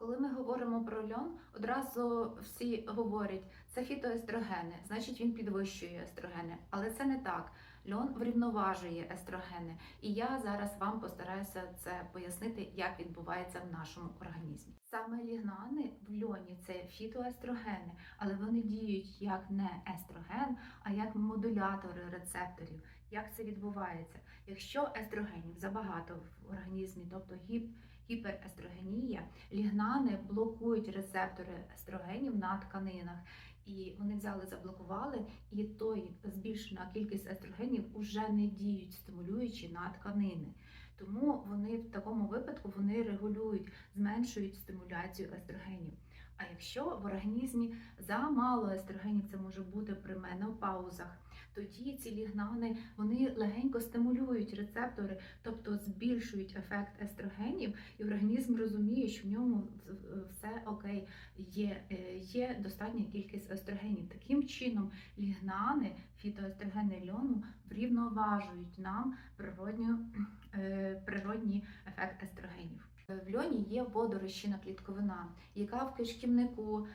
Коли ми говоримо про льон, одразу всі говорять, це фітоестрогени, значить він підвищує естрогени. Але це не так. Льон врівноважує естрогени. І я зараз вам постараюся це пояснити, як відбувається в нашому організмі. Саме лігнани в льоні це фітоестрогени, але вони діють як не естроген, а як модулятори рецепторів. Як це відбувається? Якщо естрогенів забагато в організмі, тобто гіп, лігнани блокують рецептори естрогенів на тканинах, і вони взяли, заблокували, і той збільшена кількість естрогенів вже не діють стимулюючи на тканини. Тому вони в такому випадку вони регулюють, зменшують стимуляцію естрогенів. А якщо в організмі замало естрогенів, це може бути при менопаузах, тоді ці лігнани вони легенько стимулюють рецептори, тобто збільшують ефект естрогенів, і організм розуміє, що в ньому все окей, є, е, є достатня кількість естрогенів. Таким чином, лігнани, фітоестрогени льону врівноважують нам природню, е, природній ефект естрогенів. В льоні є водорозчинна клітковина, яка в кишківнику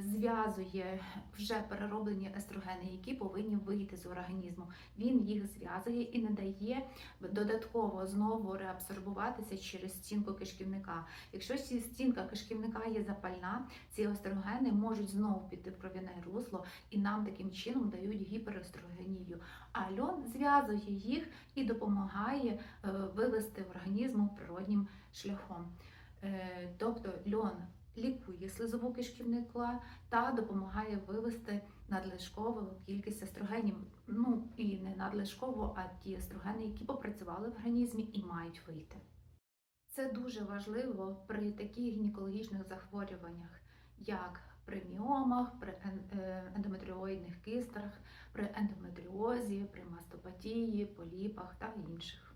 зв'язує вже перероблені естрогени, які повинні вийти з організму. Він їх зв'язує і не дає додатково знову реабсорбуватися через стінку кишківника. Якщо стінка кишківника є запальна, ці естрогени можуть знову піти в кров'яне русло і нам таким чином дають гіперестрогенію. А льон зв'язує їх і допомагає е, вивести в організму природнім шляхом. Е, Тобто льон лікує слизову кишківника та допомагає вивести надлишкову кількість естрогенів. Ну і не надлишково, а ті естрогени, які попрацювали в організмі і мають вийти. Це дуже важливо при таких гінекологічних захворюваннях, як при міомах, при е, ендометріоїдних кистах, при ендометріозі, при мастопатії, поліпах та інших.